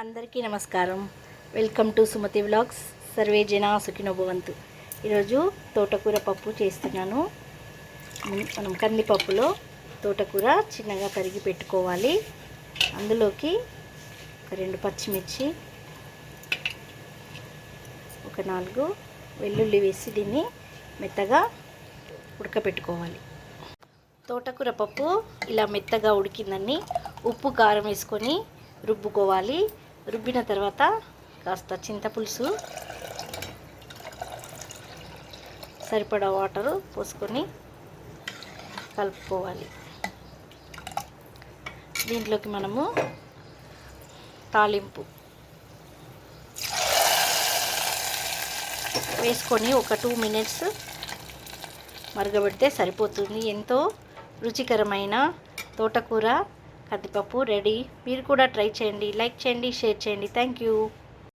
అందరికీ నమస్కారం. Welcome to Sumathi vlogs సర్వే జన సుఖినోభవంతు ఈరోజు తోటకూర పప్పు చేస్తున్నాను. మనం కందిపప్పులో తోటకూర చిన్నగా తరిగి పెట్టుకోవాలి. అందులోకి ఒక రెండు పచ్చిమిర్చి ఒక నాలుగు వెల్లుల్లి వేసి దీన్ని మెత్తగా ఉడకపెట్టుకోవాలి. తోటకూర పప్పు ఇలా మెత్తగా ఉడికిందని ఉప్పు కారం వేసుకొని రుబ్బుకోవాలి. రుబ్బిన తర్వాత కాస్త చింతపులుసు సరిపడా వాటరు పోసుకొని కలుపుకోవాలి. దీంట్లోకి మనము తాలింపు వేసుకొని ఒక టూ మినిట్స్ మరగబెడితే సరిపోతుంది. ఎంతో రుచికరమైన తోటకూర కందిపప్పు రెడీ. మీరు కూడా ట్రై చేయండి లైక్ చేయండి షేర్ చేయండి. Thank you.